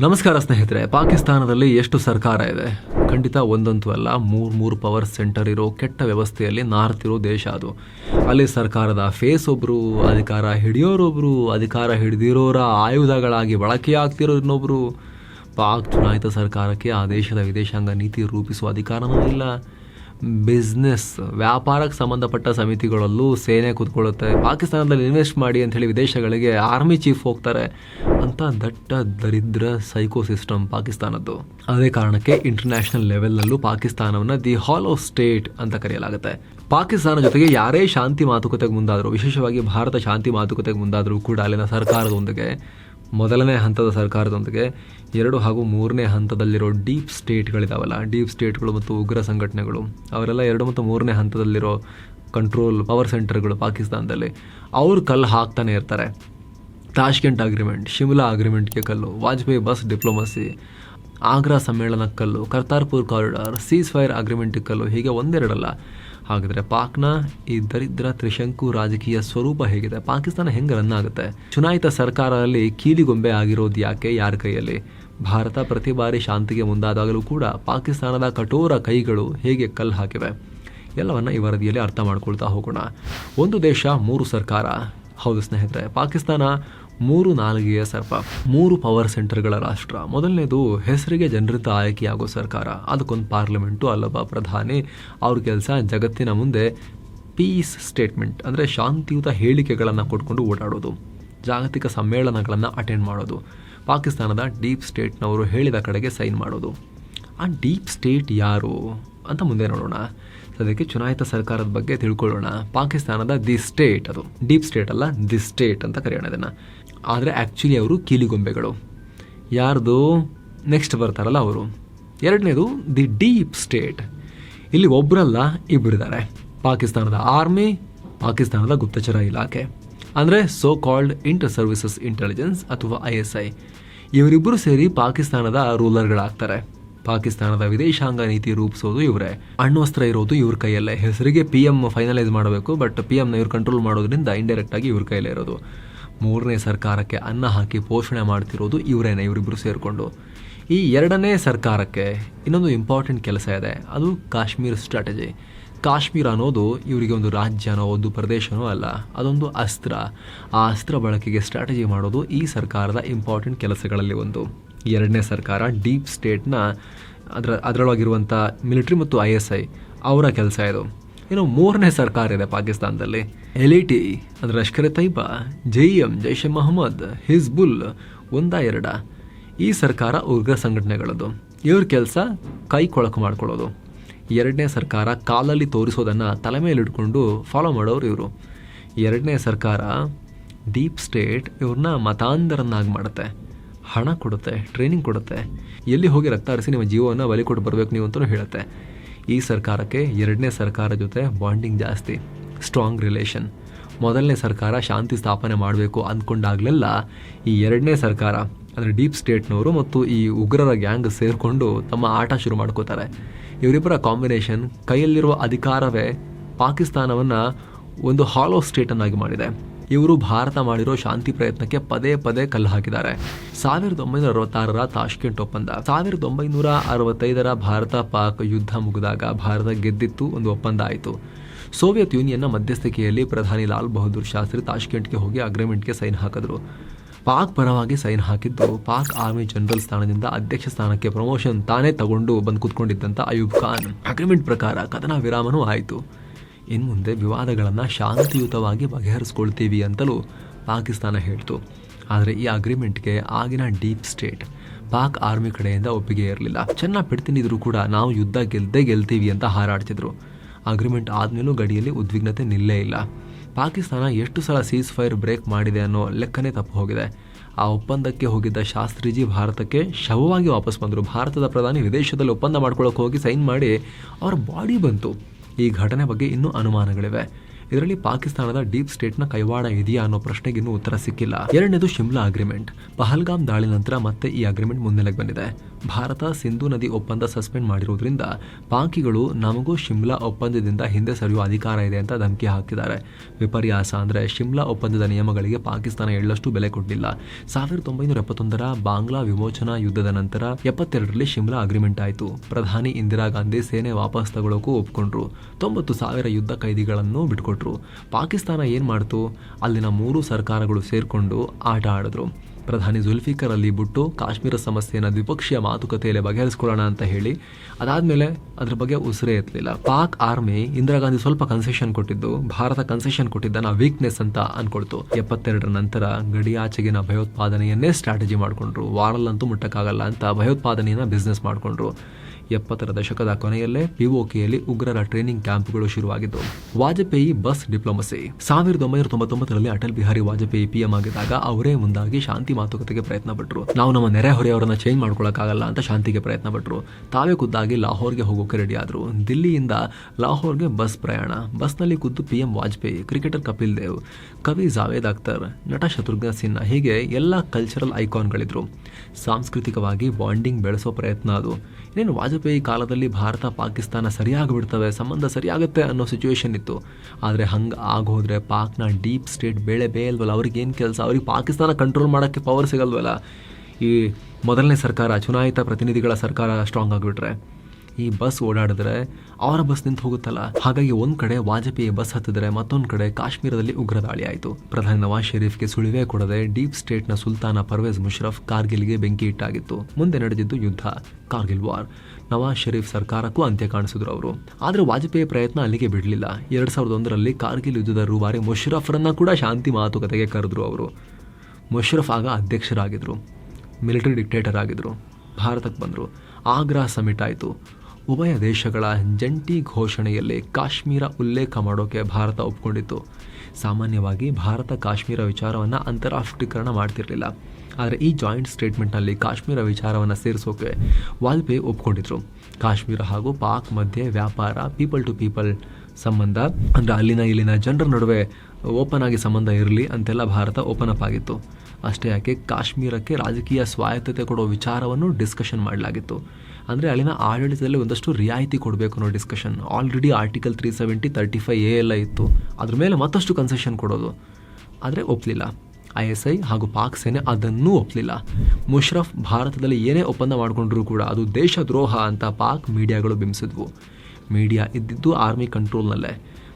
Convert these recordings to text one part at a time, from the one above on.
ನಮಸ್ಕಾರ ಸ್ನೇಹಿತರೆ, ಪಾಕಿಸ್ತಾನದಲ್ಲಿ ಎಷ್ಟು ಸರ್ಕಾರ ಇದೆ? ಖಂಡಿತ ಒಂದಂತೂ ಅಲ್ಲ, ಮೂರು ಮೂರು ಪವರ್ ಸೆಂಟರ್ ಇರೋ ಕೆಟ್ಟ ವ್ಯವಸ್ಥೆಯಲ್ಲಿ ನಾರ್ತಿರೋ ದೇಶ ಅದು. ಅಲ್ಲಿ ಸರ್ಕಾರದ ಫೇಸ್ ಒಬ್ಬರು ಅಧಿಕಾರ ಹಿಡಿಯೋರೊಬ್ಬರು ಅಧಿಕಾರ ಹಿಡಿದಿರೋರ ಆಯುಧಗಳಾಗಿ ಬಳಕೆಯಾಗ್ತಿರೋ ಇನ್ನೊಬ್ಬರು ಪಾಕ್ ಚುನಾಯಿತ ಸರ್ಕಾರಕ್ಕೆ ಆ ದೇಶದ ವಿದೇಶಾಂಗ ನೀತಿ ರೂಪಿಸುವ ಅಧಿಕಾರನೂ ಇಲ್ಲ. ಬಿಸ್ನೆಸ್ ವ್ಯಾಪಾರಕ್ಕೆ ಸಂಬಂಧಪಟ್ಟ ಸಮಿತಿಗಳಲ್ಲೂ ಸೇನೆ ಕೂತ್ಕೊಳ್ಳುತ್ತೆ. ಪಾಕಿಸ್ತಾನದಲ್ಲಿ ಇನ್ವೆಸ್ಟ್ ಮಾಡಿ ಅಂತ ಹೇಳಿ ವಿದೇಶಗಳಿಗೆ ಆರ್ಮಿ ಚೀಫ್ ಹೋಗ್ತಾರೆ ಅಂತ ದಟ್ಟ ದರಿದ್ರ ಸೈಕೋ ಸಿಸ್ಟಮ್ ಪಾಕಿಸ್ತಾನದ್ದು. ಅದೇ ಕಾರಣಕ್ಕೆ ಇಂಟರ್ನ್ಯಾಷನಲ್ ಲೆವೆಲ್ನಲ್ಲೂ ಪಾಕಿಸ್ತಾನವನ್ನು ದಿ ಹಾಲೋ ಸ್ಟೇಟ್ ಅಂತ ಕರೆಯಲಾಗುತ್ತೆ. ಪಾಕಿಸ್ತಾನ ಜೊತೆಗೆ ಯಾರೇ ಶಾಂತಿ ಮಾತುಕತೆಗೆ ಮುಂದಾದರೂ, ವಿಶೇಷವಾಗಿ ಭಾರತ ಶಾಂತಿ ಮಾತುಕತೆಗೆ ಮುಂದಾದರೂ ಕೂಡ ಅಲ್ಲಿನ ಸರ್ಕಾರದೊಂದಿಗೆ ಮೊದಲನೇ ಹಂತದ ಸರ್ಕಾರದೊಂದಿಗೆ ಎರಡು ಹಾಗೂ ಮೂರನೇ ಹಂತದಲ್ಲಿರೋ ಡೀಪ್ ಸ್ಟೇಟ್ಗಳಿದಾವಲ್ಲ, ಡೀಪ್ ಸ್ಟೇಟ್ಗಳು ಮತ್ತು ಉಗ್ರ ಸಂಘಟನೆಗಳು, ಅವರೆಲ್ಲ ಎರಡು ಮತ್ತು ಮೂರನೇ ಹಂತದಲ್ಲಿರೋ ಕಂಟ್ರೋಲ್ ಪವರ್ ಸೆಂಟರ್ಗಳು ಪಾಕಿಸ್ತಾನದಲ್ಲಿ. ಅವರು ಕಲ್ಲು ಹಾಕ್ತಾನೆ ಇರ್ತಾರೆ. ತಾಷ್ಕೆಂಟ್ ಅಗ್ರಿಮೆಂಟ್, ಶಿಮ್ಲಾ ಅಗ್ರಿಮೆಂಟ್ಗೆ ಕಲ್ಲು, ವಾಜಪೇಯಿ ಬಸ್ ಡಿಪ್ಲೊಮಸಿ, ಆಗ್ರಾ ಸಮ್ಮೇಳನ ಕಲ್ಲು, Kartarpur corridor ceasefire agreement ಕಲ್ಲು, ಹೀಗೆ ಒಂದೆರಡಲ್ಲ. ಹಾಗಿದ್ರೆ ಪಾಕ್ನ ಈ ದರಿದ್ರ ತ್ರಿಶಂಕು ರಾಜಕೀಯ ಸ್ವರೂಪ ಹೇಗಿದೆ? ಪಾಕಿಸ್ತಾನ ಹೆಂಗೆ ರನ್ ಆಗುತ್ತೆ? ಚುನಾಯಿತ ಸರ್ಕಾರದಲ್ಲಿ ಕೀಲಿಗೊಂಬೆ ಆಗಿರೋದು ಯಾಕೆ ಯಾರ ಕೈಯಲ್ಲಿ? ಭಾರತ ಪ್ರತಿ ಬಾರಿ ಶಾಂತಿಗೆ ಮುಂದಾದಾಗಲೂ ಕೂಡ ಪಾಕಿಸ್ತಾನದ ಕಠೋರ ಕೈಗಳು ಹೇಗೆ ಕಲ್ಲು ಹಾಕಿವೆ? ಎಲ್ಲವನ್ನ ಈ ವರದಿಯಲ್ಲಿ ಅರ್ಥ ಮಾಡ್ಕೊಳ್ತಾ ಹೋಗೋಣ. ಒಂದು ದೇಶ, ಮೂರು ಸರ್ಕಾರ. ಹೌದು ಸ್ನೇಹಿತರೆ, ಪಾಕಿಸ್ತಾನ ಮೂರು ನಾಲ್ಗೆಯ ಸರ್ಪ, ಮೂರು ಪವರ್ ಸೆಂಟರ್ಗಳ ರಾಷ್ಟ್ರ. ಮೊದಲನೇದು, ಹೆಸರಿಗೆ ಜನರಿಂದ ಆಯ್ಕೆಯಾಗೋ ಸರ್ಕಾರ. ಅದಕ್ಕೊಂದು ಪಾರ್ಲಿಮೆಂಟು ಅಲ್ಲೊಬ್ಬ ಪ್ರಧಾನಿ, ಅವ್ರ ಕೆಲಸ ಜಗತ್ತಿನ ಮುಂದೆ ಪೀಸ್ ಸ್ಟೇಟ್ಮೆಂಟ್ ಅಂದರೆ ಶಾಂತಿಯುತ ಹೇಳಿಕೆಗಳನ್ನು ಕೊಟ್ಕೊಂಡು ಓಡಾಡೋದು. ಜಾಗತಿಕ ಸಮ್ಮೇಳನಗಳನ್ನು ಅಟೆಂಡ್ ಮಾಡೋದು. ಪಾಕಿಸ್ತಾನದ ಡೀಪ್ ಸ್ಟೇಟ್ನವರು ಹೇಳಿದ ಕಡೆಗೆ ಸೈನ್ ಮಾಡೋದು. ಆ ಡೀಪ್ ಸ್ಟೇಟ್ ಯಾರು? ಅಂತ ಮುಂದೆ ನೋಡೋಣ. ಸದ್ಯಕ್ಕೆ ಚುನಾಯಿತ ಸರ್ಕಾರದ ಬಗ್ಗೆ ತಿಳ್ಕೊಳ್ಳೋಣ. ಪಾಕಿಸ್ತಾನದ ದಿ ಸ್ಟೇಟ್ ಅದು. ಡೀಪ್ ಸ್ಟೇಟ್ ಅಲ್ಲ ದಿ ಸ್ಟೇಟ್ ಅಂತ ಕರೆಯೋಣ ಇದನ್ನು. ಆದರೆ ಆ್ಯಕ್ಚುಲಿ ಅವರು ಕೀಲಿಗೊಂಬೆಗಳು. ಯಾರ್ದು? ನೆಕ್ಸ್ಟ್ ಬರ್ತಾರಲ್ಲ ಅವರು. ಎರಡನೇದು ದಿ ಡೀಪ್ ಸ್ಟೇಟ್ ಇಲ್ಲಿ ಒಬ್ಬರಲ್ಲ ಇಬ್ಬರಿದ್ದಾರೆ ಪಾಕಿಸ್ತಾನದ ಆರ್ಮಿ ಪಾಕಿಸ್ತಾನದ ಗುಪ್ತಚರ ಇಲಾಖೆ. ಅಂದರೆ so called inter services intelligence ಅಥವಾ ಐ ಎಸ್ ಐ ಇವರಿಬ್ಬರು ಸೇರಿ ಪಾಕಿಸ್ತಾನದ ರೂಲರ್ಗಳಾಗ್ತಾರೆ ಪಾಕಿಸ್ತಾನದ ವಿದೇಶಾಂಗ ನೀತಿ ರೂಪಿಸೋದು ಇವರೇ. ಅಣ್ವಸ್ತ್ರ ಇರೋದು ಇವ್ರ ಕೈಯಲ್ಲೇ. ಹೆಸರಿಗೆ ಪಿ ಎಂ ಫೈನಲೈಸ್ ಮಾಡಬೇಕು ಬಟ್ ಪಿ ಎಮ್ನ ಇವ್ರು ಕಂಟ್ರೋಲ್ ಮಾಡೋದ್ರಿಂದ ಇಂಡೈರೆಕ್ಟಾಗಿ ಇವ್ರ ಕೈಯಲ್ಲೇ ಇರೋದು. ಮೂರನೇ ಸರ್ಕಾರಕ್ಕೆ ಅನ್ನ ಹಾಕಿ ಪೋಷಣೆ ಮಾಡ್ತಿರೋದು ಇವರೇನೆ ಇವರಿಬ್ಬರು ಸೇರಿಕೊಂಡು. ಈ ಎರಡನೇ ಸರ್ಕಾರಕ್ಕೆ ಇನ್ನೊಂದು ಇಂಪಾರ್ಟೆಂಟ್ ಕೆಲಸ ಇದೆ. ಅದು ಕಾಶ್ಮೀರ್ ಸ್ಟ್ರಾಟಜಿ ಕಾಶ್ಮೀರ ಅನ್ನೋದು ಇವರಿಗೆ ಒಂದು ರಾಜ್ಯನೋ, ಒಂದು ಪ್ರದೇಶನೋ ಅಲ್ಲ, ಅದೊಂದು ಅಸ್ತ್ರ. ಆ ಅಸ್ತ್ರ ಬಳಕೆಗೆ ಸ್ಟ್ರಾಟಜಿ ಮಾಡೋದು ಈ ಸರ್ಕಾರದ ಇಂಪಾರ್ಟೆಂಟ್ ಕೆಲಸಗಳಲ್ಲಿ ಒಂದು. ಎರಡನೇ ಸರ್ಕಾರ ಡೀಪ್ ಸ್ಟೇಟ್ನ ಅದರ ಅದರೊಳಗಿರುವಂಥ ಮಿಲಿಟ್ರಿ ಮತ್ತು ಐ ಎಸ್ ಐ ಅವರ ಕೆಲಸ ಇದು. ಇನ್ನು ಮೂರನೇ ಸರ್ಕಾರ ಇದೆ ಪಾಕಿಸ್ತಾನದಲ್ಲಿ. ಟಿ ಅಂದರೆ ಲಷ್ಕರ್ ತೈಬಾ ಜೈ ಎಂ ಜೈಷ್ ಎ ಮೊಹಮ್ಮದ್, ಹಿಜ್ಬುಲ್, ಒಂದ ಎರಡ. ಈ ಸರ್ಕಾರ ಉಗ್ರ ಸಂಘಟನೆಗಳದು. ಇವ್ರ ಕೆಲಸ ಕೈ ಕೊಳಕು ಮಾಡ್ಕೊಳ್ಳೋದು. ಎರಡನೇ ಸರ್ಕಾರ ಕಾಲಲ್ಲಿ ತೋರಿಸೋದನ್ನು ತಲೆ ಮೇಲೆ ಇಟ್ಕೊಂಡು ಫಾಲೋ ಮಾಡೋರು ಇವರು. ಎರಡನೇ ಸರ್ಕಾರ ಡೀಪ್ ಸ್ಟೇಟ್ ಇವ್ರನ್ನ ಮತಾಂಧರನ್ನಾಗಿ ಮಾಡುತ್ತೆ. ಹಣ ಕೊಡುತ್ತೆ ಟ್ರೈನಿಂಗ್ ಕೊಡುತ್ತೆ. ಎಲ್ಲಿ ಹೋಗಿ ರಕ್ತ ಹರಿಸಿ ನಿಮ್ಮ ಜೀವವನ್ನು ಬಲಿ ಕೊಟ್ಟು ಬರಬೇಕು ನೀವು ಅಂತಲೂ ಹೇಳುತ್ತೆ. ಈ ಸರ್ಕಾರಕ್ಕೆ ಎರಡನೇ ಸರ್ಕಾರ ಜೊತೆ ಬಾಂಡಿಂಗ್ ಜಾಸ್ತಿ ಸ್ಟ್ರಾಂಗ್ ರಿಲೇಷನ್ ಮೊದಲನೇ ಸರ್ಕಾರ ಶಾಂತಿ ಸ್ಥಾಪನೆ ಮಾಡಬೇಕು ಅಂದ್ಕೊಂಡಾಗಲೆಲ್ಲ ಈ ಎರಡನೇ ಸರ್ಕಾರ, ಅಂದರೆ ಡೀಪ್ ಸ್ಟೇಟ್ನವರು ಮತ್ತು ಈ ಉಗ್ರರ ಗ್ಯಾಂಗ್ ಸೇರಿಕೊಂಡು ತಮ್ಮ ಆಟ ಶುರು ಮಾಡ್ಕೋತಾರೆ. ಇವರಿಬ್ಬರ ಕಾಂಬಿನೇಷನ್ ಕೈಯಲ್ಲಿರುವ ಅಧಿಕಾರವೇ ಪಾಕಿಸ್ತಾನವನ್ನು ಒಂದು ಹಾಲೋ ಸ್ಟೇಟನ್ನಾಗಿ ಮಾಡಿದೆ. ಇವರು ಭಾರತ ಮಾಡಿರೋ ಶಾಂತಿ ಪ್ರಯತ್ನಕ್ಕೆ ಪದೇ ಪದೇ ಕಲ್ಲು ಹಾಕಿದ್ದಾರೆ. ಸಾವಿರದ ಒಂಬೈನೂರ ಅರವತ್ತಾರರ ತಾಷ್ಕೆಂಟ್ ಒಪ್ಪಂದ. ಸಾವಿರದ ಒಂಬೈನೂರ ಅರವತ್ತೈದರ ಭಾರತ ಪಾಕ್ ಯುದ್ಧ ಮುಗಿದಾಗ ಭಾರತ ಗೆದ್ದಿತ್ತು ಒಂದು ಒಪ್ಪಂದ ಆಯಿತು. ಸೋವಿಯತ್ ಯೂನಿಯನ್ನ ಮಧ್ಯಸ್ಥಿಕೆಯಲ್ಲಿ ಪ್ರಧಾನಿ ಲಾಲ್ ಬಹದ್ದೂರ್ ಶಾಸ್ತ್ರಿ ತಾಷ್ಕೆಂಟ್ಗೆ ಹೋಗಿ ಅಗ್ರಿಮೆಂಟ್ಗೆ ಸೈನ್ ಹಾಕಿದ್ರು. ಪಾಕ್ ಪರವಾಗಿ ಸೈನ್ ಹಾಕಿದ್ದು ಪಾಕ್ ಆರ್ಮಿ ಜನರಲ್ ಸ್ಥಾನದಿಂದ ಅಧ್ಯಕ್ಷ ಸ್ಥಾನಕ್ಕೆ ಪ್ರಮೋಷನ್ ತಾನೇ ತಗೊಂಡು ಬಂದು ಕೂತ್ಕೊಂಡಿದ್ದಂಥ ಅಯೂಬ್ ಖಾನ್. ಅಗ್ರಿಮೆಂಟ್ ಪ್ರಕಾರ ಕದನ ವಿರಾಮನೂ ಆಯಿತು. ಇನ್ನು ಮುಂದೆ ವಿವಾದಗಳನ್ನು ಶಾಂತಿಯುತವಾಗಿ ಬಗೆಹರಿಸ್ಕೊಳ್ತೀವಿ ಅಂತಲೂ ಪಾಕಿಸ್ತಾನ ಹೇಳ್ತು. ಆದರೆ ಈ ಅಗ್ರಿಮೆಂಟ್ಗೆ ಆಗಿನ ಡೀಪ್ ಸ್ಟೇಟ್ ಪಾಕ್ ಆರ್ಮಿ ಕಡೆಯಿಂದ ಒಪ್ಪಿಗೆ ಇರಲಿಲ್ಲ. ಚೆನ್ನಾಗಿ ಪೆಡ್ತಿನಿದ್ರು ಕೂಡ ನಾವು ಯುದ್ಧ ಗೆಲ್ದೇ ಗೆಲ್ತೀವಿ ಅಂತ ಹಾರಾಡ್ತಿದ್ರು. ಅಗ್ರಿಮೆಂಟ್ ಆದಮೇಲೂ ಗಡಿಯಲ್ಲಿ ಉದ್ವಿಗ್ನತೆ ನಿಲ್ಲೇ ಇಲ್ಲ. ಪಾಕಿಸ್ತಾನ ಎಷ್ಟು ಸಲ ಸೀಸ್ ಫೈರ್ ಬ್ರೇಕ್ ಮಾಡಿದೆ ಅನ್ನೋ ಲೆಕ್ಕನೇ ತಪ್ಪು ಹೋಗಿದೆ. ಆ ಒಪ್ಪಂದಕ್ಕೆ ಹೋಗಿದ್ದ ಶಾಸ್ತ್ರಿಜಿ ಭಾರತಕ್ಕೆ ಶವವಾಗಿ ವಾಪಸ್ ಬಂದರು. ಭಾರತದ ಪ್ರಧಾನಿ ವಿದೇಶದಲ್ಲಿ ಒಪ್ಪಂದ ಮಾಡ್ಕೊಳ್ಳೋಕೆ ಹೋಗಿ ಸೈನ್ ಮಾಡಿ ಅವರ ಬಾಡಿ ಬಂತು. ಈ ಘಟನೆ ಬಗ್ಗೆ ಇನ್ನೂ ಅನುಮಾನಗಳಿವೆ. ಇದರಲ್ಲಿ ಪಾಕಿಸ್ತಾನದ ಡೀಪ್ ಸ್ಟೇಟ್ನ ಕೈವಾಡ ಇದೆಯಾ ಅನ್ನೋ ಪ್ರಶ್ನೆಗೆ ಇನ್ನೂ ಉತ್ತರ ಸಿಕ್ಕಿಲ್ಲ. ಎರಡನೇದು ಶಿಮ್ಲಾ ಅಗ್ರಿಮೆಂಟ್. ಪಹಲ್ಗಾಮ್ ದಾಳಿ ನಂತರ ಮತ್ತೆ ಈ ಅಗ್ರಿಮೆಂಟ್ ಮುನ್ನೆಲೆಗೆ ಬಂದಿದೆ. ಭಾರತ ಸಿಂಧು ನದಿ ಒಪ್ಪಂದ ಸಸ್ಪೆಂಡ್ ಮಾಡಿರುವುದರಿಂದ ಪಾಕಿಗಳು ನಮಗೂ ಶಿಮ್ಲಾ ಒಪ್ಪಂದದಿಂದ ಹಿಂದೆ ಸರಿಯುವ ಅಧಿಕಾರ ಇದೆ ಅಂತ ಧಮಕಿ ಹಾಕಿದ್ದಾರೆ. ವಿಪರ್ಯಾಸ ಅಂದರೆ ಶಿಮ್ಲಾ ಒಪ್ಪಂದದ ನಿಯಮಗಳಿಗೆ ಪಾಕಿಸ್ತಾನ ಎಳ್ಳಷ್ಟು ಬೆಲೆ ಕೊಟ್ಟಿಲ್ಲ ಸಾವಿರದ ಒಂಬೈನೂರ ಎಪ್ಪತ್ತೊಂದರ ಬಾಂಗ್ಲಾ ವಿಮೋಚನಾ ಯುದ್ಧದ ನಂತರ ಎಪ್ಪತ್ತೆರಡರಲ್ಲಿ ಶಿಮ್ಲಾ ಅಗ್ರಿಮೆಂಟ್ ಆಯಿತು. ಪ್ರಧಾನಿ ಇಂದಿರಾ ಗಾಂಧಿ ಸೇನೆ ವಾಪಸ್ ತಗೊಳ್ಳೋಕ್ಕೂ ಒಪ್ಕೊಂಡ್ರು. ತೊಂಬತ್ತು ಸಾವಿರ ಯುದ್ಧ ಕೈದಿಗಳನ್ನು ಬಿಟ್ಕೊಟ್ರು. ಪಾಕಿಸ್ತಾನ ಏನು ಮಾಡ್ತು? ಅಲ್ಲಿನ ಮೂರು ಸರ್ಕಾರಗಳು ಸೇರಿಕೊಂಡು ಆಟ ಆಡಿದ್ರು. ಪ್ರಧಾನಿ ಜುಲ್ಫಿಕರ್ ಅಲ್ಲಿ ಬಿಟ್ಟು ಕಾಶ್ಮೀರ ಸಮಸ್ಯೆಯನ್ನು ದ್ವಿಪಕ್ಷೀಯ ಮಾತುಕತೆಯಲ್ಲಿ ಬಗೆಹರಿಸ್ಕೊಳ್ಳೋಣ ಅಂತ ಹೇಳಿ, ಅದಾದಮೇಲೆ ಅದ್ರ ಬಗ್ಗೆ ಉಸಿರೇ ಎತ್ತಲಿಲ್ಲ. ಪಾಕ್ ಆರ್ಮಿ ಇಂದಿರಾ ಗಾಂಧಿ ಸ್ವಲ್ಪ ಕನ್ಸೆಷನ್ ಕೊಟ್ಟಿದ್ದು, ಭಾರತ ಕನ್ಸೆಷನ್ ಕೊಟ್ಟಿದ್ದನ್ನ ವೀಕ್ನೆಸ್ ಅಂತ ಅನ್ಕೊಳ್ತು. ಎಪ್ಪತ್ತೆರಡರ ನಂತರ ಗಡಿಯಾಚೆಗಿನ ಭಯೋತ್ಪಾದನೆಯನ್ನೇ ಸ್ಟ್ರಾಟಜಿ ಮಾಡಿಕೊಂಡ್ರು. ವಾರಲ್ಲಂತೂ ಮುಟ್ಟಕ್ಕಾಗಲ್ಲ ಅಂತ ಭಯೋತ್ಪಾದನೆಯನ್ನ ಬಿಸ್ನೆಸ್ ಮಾಡ್ಕೊಂಡ್ರು. ಎಪ್ಪತ್ತರ ದಶಕದ ಕೊನೆಯಲ್ಲೇ ಪಿಒಕೆಯಲ್ಲಿ ಉಗ್ರರ ಟ್ರೈನಿಂಗ್ ಕ್ಯಾಂಪ್ಗಳು ಶುರುವಾಗಿದ್ದು, ವಾಜಪೇಯಿ ಬಸ್ ಡಿಪ್ಲೊಮಸಿ ಸಾವಿರದ ಒಂಬೈನೂರ ತೊಂಬತ್ತೊಂಬತ್ತರಲ್ಲಿ ಅಟಲ್ ಬಿಹಾರಿ ವಾಜಪೇಯಿ ಪಿಎಂ ಆಗಿದ್ದಾಗ ಅವರೇ ಮುಂದಾಗಿ ಶಾಂತಿ ಮಾತುಕತೆಗೆ ಪ್ರಯತ್ನ ಪಟ್ಟರು ನಾವು ನಮ್ಮ ನೆರೆಹೊರೆಯವರನ್ನ ಚೇಂಜ್ ಮಾಡ್ಕೊಳ್ಳೋಕ್ಕಾಗಲ್ಲ ಅಂತ ಶಾಂತಿಗೆ ಪ್ರಯತ್ನ ಪಟ್ಟರು ತಾವೇ ಖುದ್ದಾಗಿ ಲಾಹೋರ್ಗೆ ಹೋಗೋಕೆ ರೆಡಿ ಆದ್ರು. ದಿಲ್ಲಿಯಿಂದ ಲಾಹೋರ್ಗೆ ಬಸ್ ಪ್ರಯಾಣ. ಬಸ್ನಲ್ಲಿ ಖುದ್ದು ಪಿಎಂ ವಾಜಪೇಯಿ ಕ್ರಿಕೆಟರ್ ಕಪಿಲ್ ದೇವ್, ಕವಿ ಜಾವೇದ್ ಅಖ್ತರ್, ನಟ ಶತ್ರುಘ್ನ ಸಿನ್ಹಾ ಹೀಗೆ ಎಲ್ಲ ಕಲ್ಚರಲ್ ಐಕಾನ್ಗಳಿದ್ರು ಸಾಂಸ್ಕೃತಿಕವಾಗಿ ಬಾಂಡಿಂಗ್ ಬೆಳೆಸೋ ಪ್ರಯತ್ನ ಅದು. ಇನ್ನೇನು ವಾಜಪೇಯಿ ಕಾಲದಲ್ಲಿ ಭಾರತ, ಪಾಕಿಸ್ತಾನ ಸರಿಯಾಗಿ ಬಿಡ್ತವೆ ಸಂಬಂಧ ಸರಿಯಾಗುತ್ತೆ ಅನ್ನೋ ಸಿಚುವೇಶನ್ ಇತ್ತು. ಆದರೆ ಹಂಗೆ ಆಗೋದ್ರೆ ಪಾಕ್ನ ಡೀಪ್ ಸ್ಟೇಟ್ ಬೇಳೆ ಬೇಯಲ್ವಲ್ಲ? ಅವ್ರಿಗೆ ಏನು ಕೆಲಸ? ಅವ್ರಿಗೆ ಪಾಕಿಸ್ತಾನ ಕಂಟ್ರೋಲ್ ಮಾಡೋಕ್ಕೆ ಪವರ್ ಸಿಗಲ್ವಲ್ಲ? ಈ ಮೊದಲನೇ ಸರ್ಕಾರ, ಚುನಾಯಿತ ಪ್ರತಿನಿಧಿಗಳ ಸರ್ಕಾರ ಸ್ಟ್ರಾಂಗ್ ಆಗಿಬಿಟ್ರೆ. ಈ ಬಸ್ ಓಡಾಡಿದ್ರೆ ಅವರ ಬಸ್ ನಿಂತು ಹೋಗುತ್ತಲ್ಲ? ಹಾಗಾಗಿ ಒಂದ್ ಕಡೆ ವಾಜಪೇಯಿ ಬಸ್ ಹತ್ತಿದ್ರೆ ಮತ್ತೊಂದ್ ಕಡೆ ಕಾಶ್ಮೀರದಲ್ಲಿ ಉಗ್ರ ದಾಳಿ ಆಯಿತು. ಪ್ರಧಾನಿ ನವಾಜ್ ಶರೀಫ್ಗೆ ಸುಳಿವೆ ಕೊಡದೆ ಡೀಪ್ ಸ್ಟೇಟ್ನ ಸುಲ್ತಾನ ಪರ್ವೇಜ್ ಮುಷರಫ್ ಕಾರ್ಗಿಲ್ಗೆ ಬೆಂಕಿ ಇಟ್ಟಾಗಿತ್ತು. ಮುಂದೆ ನಡೆದಿದ್ದು ಯುದ್ಧ, ಕಾರ್ಗಿಲ್ ವಾರ್. ನವಾಜ್ ಶರೀಫ್ ಸರ್ಕಾರಕ್ಕೂ ಅಂತ್ಯ ಕಾಣಿಸಿದ್ರು ಅವರು. ಆದ್ರೆ ವಾಜಪೇಯಿ ಪ್ರಯತ್ನ ಅಲ್ಲಿಗೆ ಬಿಡಲಿಲ್ಲ. ಎರಡ್ ಸಾವಿರದ ಒಂದರಲ್ಲಿ ಕಾರ್ಗಿಲ್ ಯುದ್ಧದ ರೂವಾರಿ ಮುಷರಫ್ರನ್ನ ಕೂಡ ಶಾಂತಿ ಮಾತುಕತೆಗೆ ಕರೆದ್ರು ಅವರು. ಮುಷರಫ್ ಆಗ ಅಧ್ಯಕ್ಷರಾಗಿದ್ರು, ಮಿಲಿಟರಿ ಡಿಕ್ಟೇಟರ್ ಆಗಿದ್ರು, ಭಾರತಕ್ಕೆ ಬಂದರು. ಆಗ್ರಾ ಸಮಿಟ್ ಆಯಿತು. ಉಭಯ ದೇಶಗಳ ಜಂಟಿ ಘೋಷಣೆಯಲ್ಲಿ ಕಾಶ್ಮೀರ ಉಲ್ಲೇಖ ಮಾಡೋಕೆ ಭಾರತ ಒಪ್ಕೊಂಡಿತ್ತು. ಸಾಮಾನ್ಯವಾಗಿ ಭಾರತ ಕಾಶ್ಮೀರ ವಿಚಾರವನ್ನು ಅಂತಾರಾಷ್ಟ್ರೀಕರಣ ಮಾಡ್ತಿರಲಿಲ್ಲ. ಆದರೆ ಈ ಜಾಯಿಂಟ್ ಸ್ಟೇಟ್ಮೆಂಟ್ನಲ್ಲಿ ಕಾಶ್ಮೀರ ವಿಚಾರವನ್ನು ಸೇರಿಸೋಕೆ ವಾಲ್ಪೇ ಒಪ್ಕೊಂಡಿದ್ರು. ಕಾಶ್ಮೀರ ಹಾಗೂ ಪಾಕ್ ಮಧ್ಯೆ ವ್ಯಾಪಾರ, ಪೀಪಲ್ ಟು ಪೀಪಲ್ ಸಂಬಂಧ ಅಂದರೆ ಅಲ್ಲಿನ ಇಲ್ಲಿನ ಜನರ ನಡುವೆ ಓಪನ್ ಆಗಿ ಸಂಬಂಧ ಇರಲಿ ಅಂತೆಲ್ಲ ಭಾರತ ಓಪನ್ ಅಪ್ ಆಗಿತ್ತು. ಅಷ್ಟೇ ಯಾಕೆ ಕಾಶ್ಮೀರಕ್ಕೆ ರಾಜಕೀಯ ಸ್ವಾಯತ್ತತೆ ಕೊಡೋ ವಿಚಾರವನ್ನು ಡಿಸ್ಕಷನ್ ಮಾಡಲಾಗಿತ್ತು. ಅಂದರೆ ಅಲ್ಲಿನ ಆಡಳಿತದಲ್ಲಿ ಒಂದಷ್ಟು ರಿಯಾಯಿತಿ ಕೊಡಬೇಕು ಅನ್ನೋ discussion already article three seventy thirty five A ಎಲ್ಲ ಇತ್ತು. ಅದ್ರ ಮೇಲೆ ಮತ್ತಷ್ಟು ಕನ್ಸೆಷನ್ ಕೊಡೋದು. ಆದರೆ ಒಪ್ಪಲಿಲ್ಲ ಐ ಎಸ್ ಐ ಹಾಗೂ ಪಾಕ್ ಸೇನೆ ಅದನ್ನೂ ಒಪ್ಪಲಿಲ್ಲ ಮುಷ್ರಫ್ ಭಾರತದಲ್ಲಿ ಏನೇ ಒಪ್ಪಂದ ಮಾಡಿಕೊಂಡ್ರೂ ಕೂಡ ಅದು ದೇಶದ್ರೋಹ ಅಂತ ಪಾಕ್ ಮೀಡಿಯಾಗಳು ಬಿಂಬಿಸಿದ್ವು. ಮೀಡಿಯಾ ಇದ್ದಿದ್ದು ಆರ್ಮಿ ಕಂಟ್ರೋಲ್ನಲ್ಲೇ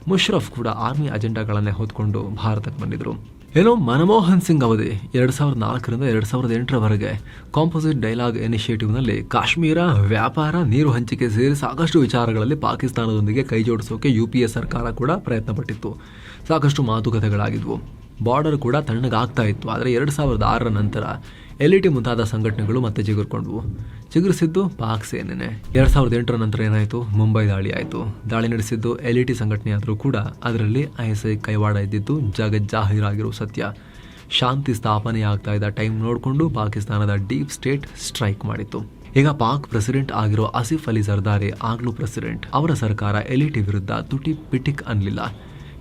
ಮುಷರಫ್ ಕೂಡ ಆರ್ಮಿ ಅಜೆಂಡಾಗಳನ್ನೇ ಹೊತ್ಕೊಂಡು ಭಾರತಕ್ಕೆ ಬಂದಿದ್ರು. ಏನೋ ಮನಮೋಹನ್ ಸಿಂಗ್ ಅವಧಿ ಎರಡು ಸಾವಿರದ ನಾಲ್ಕರಿಂದ ಎರಡು ಸಾವಿರದ ಎಂಟರವರೆಗೆ ಕಾಂಪೋಸಿಟ್ ಡೈಲಾಗ್ ಇನಿಷಿಯೇಟಿವ್ನಲ್ಲಿ ಕಾಶ್ಮೀರ ವ್ಯಾಪಾರ ನೀರು ಹಂಚಿಕೆ ಸೇರಿ ಸಾಕಷ್ಟು ವಿಚಾರಗಳಲ್ಲಿ ಪಾಕಿಸ್ತಾನದೊಂದಿಗೆ ಕೈ ಜೋಡಿಸೋಕೆ ಯು ಪಿ ಎ ಸರ್ಕಾರ ಕೂಡ ಪ್ರಯತ್ನಪಟ್ಟಿತ್ತು. ಸಾಕಷ್ಟು ಮಾತುಕತೆಗಳಾಗಿದ್ವು. ಬಾರ್ಡರ್ ಕೂಡ ತಣ್ಣಗಾಗ್ತಾ ಇತ್ತು. ಆದರೆ ಎರಡು ಸಾವಿರದ ಆರರ ನಂತರ ಎಲ್ ಇ ಟಿ ಮುಂತಾದ ಸಂಘಟನೆಗಳು ಮತ್ತೆ ಚಿಗುರ್ಕೊಂಡ್ವು. ಚಿಗುರಿಸಿದ್ದು ಪಾಕ್ ಸೇನೆನೆ. ಎರಡು ಸಾವಿರದ ಎಂಟರ ನಂತರ ಏನಾಯಿತು? ಮುಂಬೈ ದಾಳಿ ಆಯಿತು. ದಾಳಿ ನಡೆಸಿದ್ದು ಎಲ್ ಇ ಟಿ ಸಂಘಟನೆ ಆದರೂ ಕೂಡ ಅದರಲ್ಲಿ ಐ ಎಸ್ ಐ ಕೈವಾಡ ಇದ್ದಿದ್ದು ಜಗಜ್ಜಾಹೀರಾಗಿರೋ ಸತ್ಯ. ಶಾಂತಿ ಸ್ಥಾಪನೆ ಆಗ್ತಾ ಇದ್ದ ಟೈಮ್ ನೋಡಿಕೊಂಡು ಪಾಕಿಸ್ತಾನದ ಡೀಪ್ ಸ್ಟೇಟ್ ಸ್ಟ್ರೈಕ್ ಮಾಡಿತ್ತು. ಈಗ ಪಾಕ್ ಪ್ರೆಸಿಡೆಂಟ್ ಆಗಿರೋ ಆಸಿಫ್ ಅಲಿ ಜರ್ದಾರಿ ಆಗ್ಲೂ ಪ್ರೆಸಿಡೆಂಟ್. ಅವರ ಸರ್ಕಾರ ಎಲ್ ಇ ಟಿ ವಿರುದ್ಧ ತುಟಿ ಪಿಟಿಕ್ ಅನ್ನಲಿಲ್ಲ.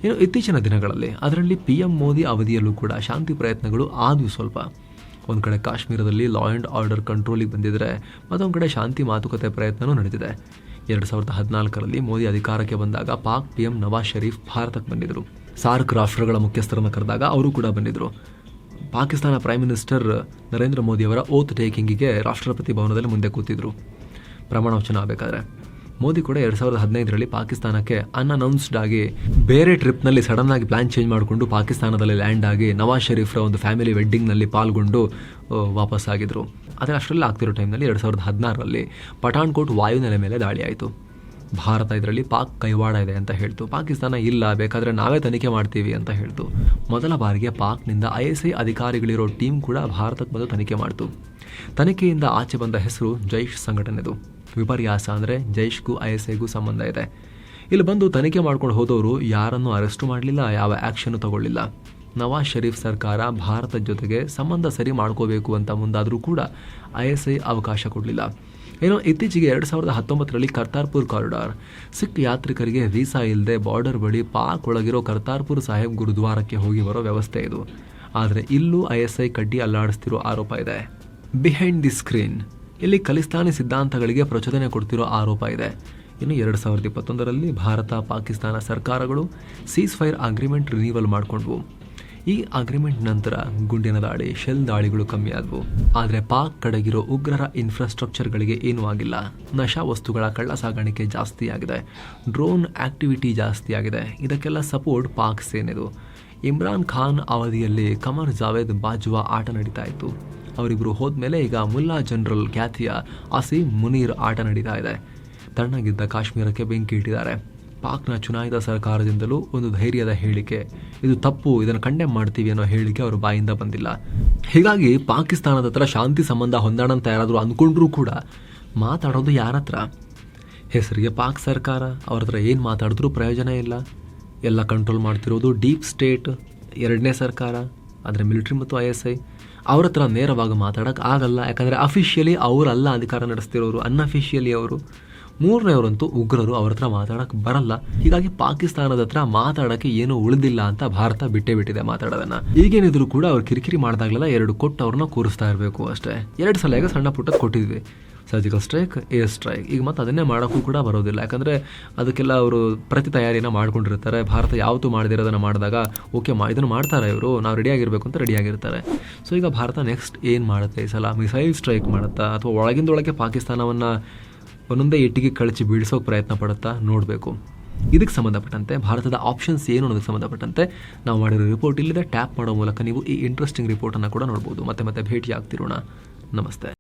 ಇನ್ನು ಇತ್ತೀಚಿನ ದಿನಗಳಲ್ಲಿ ಅದರಲ್ಲಿ ಪಿ ಎಂ ಮೋದಿ ಅವಧಿಯಲ್ಲೂ ಕೂಡ ಶಾಂತಿ ಪ್ರಯತ್ನಗಳು ಆದವು ಸ್ವಲ್ಪ. ಒಂದು ಕಡೆ ಕಾಶ್ಮೀರದಲ್ಲಿ ಲಾ ಆ್ಯಂಡ್ ಆರ್ಡರ್ ಕಂಟ್ರೋಲಿಗೆ ಬಂದಿದ್ದರೆ ಮತ್ತೊಂದು ಕಡೆ ಶಾಂತಿ ಮಾತುಕತೆ ಪ್ರಯತ್ನವೂ ನಡೆದಿದೆ ಎರಡು ಸಾವಿರದ ಹದಿನಾಲ್ಕರಲ್ಲಿ ಮೋದಿ ಅಧಿಕಾರಕ್ಕೆ ಬಂದಾಗ ಪಾಕ್ ಪಿ ಎಂ ನವಾಜ್ ಷರೀಫ್ ಭಾರತಕ್ಕೆ ಬಂದಿದ್ದರು ಸಾರ್ಕ್ ರಾಷ್ಟ್ರಗಳ ಮುಖ್ಯಸ್ಥರನ್ನು ಕರೆದಾಗ ಅವರು ಕೂಡ ಬಂದಿದ್ದರು ಪಾಕಿಸ್ತಾನ ಪ್ರೈಮ್ ಮಿನಿಸ್ಟರ್ ನರೇಂದ್ರ ಮೋದಿಯವರ ಓತ್ ಟೇಕಿಂಗಿಗೆ ರಾಷ್ಟ್ರಪತಿ ಭವನದಲ್ಲಿ ಮುಂದೆ ಕೂತಿದ್ರು. ಪ್ರಮಾಣ ವಚನ ಆಗಬೇಕಾದ್ರೆ ಮೋದಿ ಕೂಡ ಎರಡು ಸಾವಿರದ ಹದಿನೈದರಲ್ಲಿ ಪಾಕಿಸ್ತಾನಕ್ಕೆ ಅನ್ಅನೌನ್ಸ್ಡ್ ಆಗಿ ಬೇರೆ ಟ್ರಿಪ್ನಲ್ಲಿ ಸಡನ್ ಆಗಿ ಪ್ಲಾನ್ ಚೇಂಜ್ ಮಾಡಿಕೊಂಡು ಪಾಕಿಸ್ತಾನದಲ್ಲಿ ಲ್ಯಾಂಡ್ ಆಗಿ ನವಾಜ್ ಶರೀಫ್ರ ಒಂದು ಫ್ಯಾಮಿಲಿ ವೆಡ್ಡಿಂಗ್ನಲ್ಲಿ ಪಾಲ್ಗೊಂಡು ವಾಪಸ್ ಆಗಿದ್ರು. ಆದರೆ ಅಷ್ಟರಲ್ಲಿ ಆಗ್ತಿರೋ ಟೈಮ್ನಲ್ಲಿ ಎರಡು ಸಾವಿರದ ಹದಿನಾರರಲ್ಲಿ ಪಠಾಣ್ಕೋಟ್ ವಾಯುನೆಲೆ ಮೇಲೆ ದಾಳಿ ಆಯಿತು. ಭಾರತ ಇದರಲ್ಲಿ ಪಾಕ್ ಕೈವಾಡ ಇದೆ ಅಂತ ಹೇಳ್ತು. ಪಾಕಿಸ್ತಾನ ಇಲ್ಲ, ಬೇಕಾದರೆ ನಾವೇ ತನಿಖೆ ಮಾಡ್ತೀವಿ ಅಂತ ಹೇಳ್ತು. ಮೊದಲ ಬಾರಿಗೆ ಪಾಕ್ನಿಂದ ಐ ಎಸ್ ಐ ಅಧಿಕಾರಿಗಳಿರೋ ಟೀಮ್ ಕೂಡ ಭಾರತಕ್ಕೆ ಬಂದು ತನಿಖೆ ಮಾಡ್ತು. ತನಿಖೆಯಿಂದ ಆಚೆ ಬಂದ ಹೆಸರು ಜೈಷ್ ಸಂಘಟನೆದು. ವಿಪರ್ಯಾಸ ಅಂದರೆ ಜೈಷ್ಗೂ ಐ ಎಸ್ ಐಗೂ ಸಂಬಂಧ ಇದೆ. ಇಲ್ಲಿ ಬಂದು ತನಿಖೆ ಮಾಡ್ಕೊಂಡು ಹೋದವರು ಯಾರನ್ನು ಅರೆಸ್ಟು ಮಾಡಲಿಲ್ಲ, ಯಾವ ಆ್ಯಕ್ಷನ್ನು ತಗೊಳ್ಳಿಲ್ಲ. ನವಾಜ್ ಷರೀಫ್ ಸರ್ಕಾರ ಭಾರತದ ಜೊತೆಗೆ ಸಂಬಂಧ ಸರಿ ಮಾಡ್ಕೋಬೇಕು ಅಂತ ಮುಂದಾದರೂ ಕೂಡ ಐ ಎಸ್ ಐ ಅವಕಾಶ ಕೊಡಲಿಲ್ಲ. ಏನೋ ಇತ್ತೀಚೆಗೆ ಎರಡು ಸಾವಿರದ ಹತ್ತೊಂಬತ್ತರಲ್ಲಿ ಕರ್ತಾರ್ಪುರ್ ಕಾರಿಡಾರ್. ಸಿಖ್ ಯಾತ್ರಿಕರಿಗೆ ವೀಸಾ ಇಲ್ಲದೆ ಬಾರ್ಡರ್ ಬಳಿ ಪಾಕ್ ಒಳಗಿರೋ ಕರ್ತಾರ್ಪುರ್ ಸಾಹೇಬ್ ಗುರುದ್ವಾರಕ್ಕೆ ಹೋಗಿ ಬರೋ ವ್ಯವಸ್ಥೆ ಇದು. ಆದರೆ ಇಲ್ಲೂ ಐ ಎಸ್ ಐ ಕಡ್ಡಿ ಅಲ್ಲಾಡಿಸ್ತಿರೋ ಆರೋಪ ಇದೆ. Behind the screen. ಇಲ್ಲಿ ಖಲಿಸ್ತಾನಿ ಸಿದ್ಧಾಂತಗಳಿಗೆ ಪ್ರಚೋದನೆ ಕೊಡ್ತಿರೋ ಆರೋಪ ಇದೆ. ಇನ್ನು ಎರಡು ಸಾವಿರದ ಇಪ್ಪತ್ತೊಂದರಲ್ಲಿ ಭಾರತ, ಪಾಕಿಸ್ತಾನ ಸರ್ಕಾರಗಳು ಸೀಸ್ ಫೈರ್ ಅಗ್ರಿಮೆಂಟ್ ರಿನ್ಯೂವಲ್ ಮಾಡಿಕೊಂಡ್ವು. ಈ ಅಗ್ರಿಮೆಂಟ್ ನಂತರ ಗುಂಡಿನ ದಾಳಿ ಶೆಲ್ ದಾಳಿಗಳು ಕಮ್ಮಿ ಆದವು. ಆದರೆ ಪಾಕ್ ಕಡೆಗಿರೋ ಉಗ್ರರ ಇನ್ಫ್ರಾಸ್ಟ್ರಕ್ಚರ್ಗಳಿಗೆ ಏನೂ ಆಗಿಲ್ಲ. ನಶಾ ವಸ್ತುಗಳ ಕಳ್ಳ ಸಾಗಾಣಿಕೆ ಜಾಸ್ತಿಯಾಗಿದೆ ಡ್ರೋನ್ ಆಕ್ಟಿವಿಟಿ ಜಾಸ್ತಿಯಾಗಿದೆ ಇದಕ್ಕೆಲ್ಲ ಸಪೋರ್ಟ್ ಪಾಕ್ ಸೇನೆದು. ಇಮ್ರಾನ್ ಖಾನ್ ಅವಧಿಯಲ್ಲಿ ಕಮರ್ ಜಾವೇದ್ ಬಾಜ್ವಾ ಆಟ ನಡೀತಾ ಇತ್ತು. ಅವರಿಬ್ಬರು ಹೋದ್ಮೇಲೆ ಈಗ ಮುಲ್ಲಾ ಜನರಲ್ ಖ್ಯಾತಿಯ ಆಸಿ ಮುನೀರ್ ಆಟ ನಡೀತಾ ಇದೆ. ತಣ್ಣಗಿದ್ದ ಕಾಶ್ಮೀರಕ್ಕೆ ಬೆಂಕಿ ಇಟ್ಟಿದ್ದಾರೆ. ಪಾಕ್ನ ಚುನಾಯಿತ ಸರ್ಕಾರದಿಂದಲೂ ಒಂದು ಧೈರ್ಯದ ಹೇಳಿಕೆ. ಇದು ತಪ್ಪು, ಇದನ್ನು ಕಂಡೆಮ್ ಮಾಡ್ತೀವಿ ಅನ್ನೋ ಹೇಳಿಕೆ ಅವರು ಬಾಯಿಂದ ಬಂದಿಲ್ಲ. ಹೀಗಾಗಿ ಪಾಕಿಸ್ತಾನದ ಹತ್ರ ಶಾಂತಿ ಸಂಬಂಧ ಹೊಂದಾಣ ಅಂತ ಯಾರಾದರೂ ಅಂದ್ಕೊಂಡ್ರೂ ಕೂಡ ಮಾತಾಡೋದು ಯಾರ ಹತ್ರ ಹೆಸರಿಗೆ ಪಾಕ್ ಸರ್ಕಾರ, ಅವ್ರ ಹತ್ರ ಏನು ಮಾತಾಡಿದ್ರೂ ಪ್ರಯೋಜನ ಇಲ್ಲ. ಎಲ್ಲ ಕಂಟ್ರೋಲ್ ಮಾಡ್ತಿರೋದು ಡೀಪ್ ಸ್ಟೇಟ್ ಎರಡನೇ ಸರ್ಕಾರ ಅಂದರೆ ಮಿಲಿಟ್ರಿ ಮತ್ತು ಐ ಎಸ್ ಐ ಅವ್ರ ಹತ್ರ ನೇರವಾಗಿ ಮಾತಾಡೋಕೆ ಆಗಲ್ಲ. ಯಾಕಂದರೆ ಅಫಿಷಿಯಲಿ ಅವರಲ್ಲ ಅಧಿಕಾರ ನಡೆಸ್ತಿರೋರು ಅನ್ಅಫಿಷಿಯಲಿ ಅವರು. ಮೂರನೇವರಂತೂ ಉಗ್ರರು ಅವ್ರ ಹತ್ರ ಮಾತಾಡೋಕೆ ಬರಲ್ಲ. ಹೀಗಾಗಿ ಪಾಕಿಸ್ತಾನದ ಹತ್ರ ಮಾತಾಡೋಕ್ಕೆ ಏನೂ ಉಳಿದಿಲ್ಲ ಅಂತ ಭಾರತ ಬಿಟ್ಟೇ ಬಿಟ್ಟಿದೆ ಮಾತಾಡೋದನ್ನ. ಈಗೇನಿದ್ರು ಕೂಡ ಅವ್ರು ಕಿರಿಕಿರಿ ಮಾಡಿದಾಗಲೆಲ್ಲ ಎರಡು ಕೊಟ್ಟು ಅವ್ರನ್ನ ಕೂರಿಸ್ತಾ ಇರಬೇಕು ಅಷ್ಟೇ. ಎರಡು ಸಲ ಈಗ ಸಣ್ಣ ಪುಟ್ಟ ಕೊಟ್ಟಿದ್ವಿ. ಸರ್ಜಿಕಲ್ ಸ್ಟ್ರೈಕ್ ಏರ್ ಸ್ಟ್ರೈಕ್ ಈಗ ಮತ್ತೆ ಅದನ್ನೇ ಮಾಡೋಕ್ಕೂ ಕೂಡ ಬರೋದಿಲ್ಲ. ಯಾಕಂದರೆ ಅದಕ್ಕೆಲ್ಲ ಅವರು ಪ್ರತಿ ತಯಾರಿನ ಮಾಡ್ಕೊಂಡಿರ್ತಾರೆ. ಭಾರತ ಯಾವತ್ತೂ ಮಾಡದಿರೋದನ್ನು ಮಾಡಿದಾಗ, ಓಕೆ, ಮಾ, ಇದನ್ನು ಮಾಡ್ತಾರೆ ಇವರು. ನಾವು ರೆಡಿಯಾಗಿರಬೇಕು ಅಂತ ರೆಡಿಯಾಗಿರ್ತಾರೆ ಸೊ ಈಗ ಭಾರತ ನೆಕ್ಸ್ಟ್ ಏನು ಮಾಡುತ್ತೆ ಈ ಸಲ? ಮಿಸೈಲ್ ಸ್ಟ್ರೈಕ್ ಮಾಡುತ್ತಾ? ಅಥವಾ ಒಳಗಿಂದೊಳಗೆ ಪಾಕಿಸ್ತಾನವನ್ನು ಒಂದೊಂದೇ ಇಟ್ಟಿಗೆ ಕಳಚಿ ಬೀಳಿಸೋಕೆ ಪ್ರಯತ್ನ ಪಡುತ್ತಾ? ನೋಡಬೇಕು. ಇದಕ್ಕೆ ಸಂಬಂಧಪಟ್ಟಂತೆ, ಭಾರತದ ಆಪ್ಷನ್ಸ್ ಏನು ಅನ್ನೋದಕ್ಕೆ ಸಂಬಂಧಪಟ್ಟಂತೆ, ನಾವು ಮಾಡಿರೋ ರಿಪೋರ್ಟ್ ಇಲ್ಲಿದೆ. ಟ್ಯಾಪ್ ಮಾಡೋ ಮೂಲಕ ನೀವು ಈ ಇಂಟ್ರೆಸ್ಟಿಂಗ್ ರಿಪೋರ್ಟನ್ನು ಕೂಡ ನೋಡ್ಬೋದು. ಮತ್ತೆ ಮತ್ತೆ ಭೇಟಿ ಆಗ್ತಿರೋಣ ನಮಸ್ತೆ.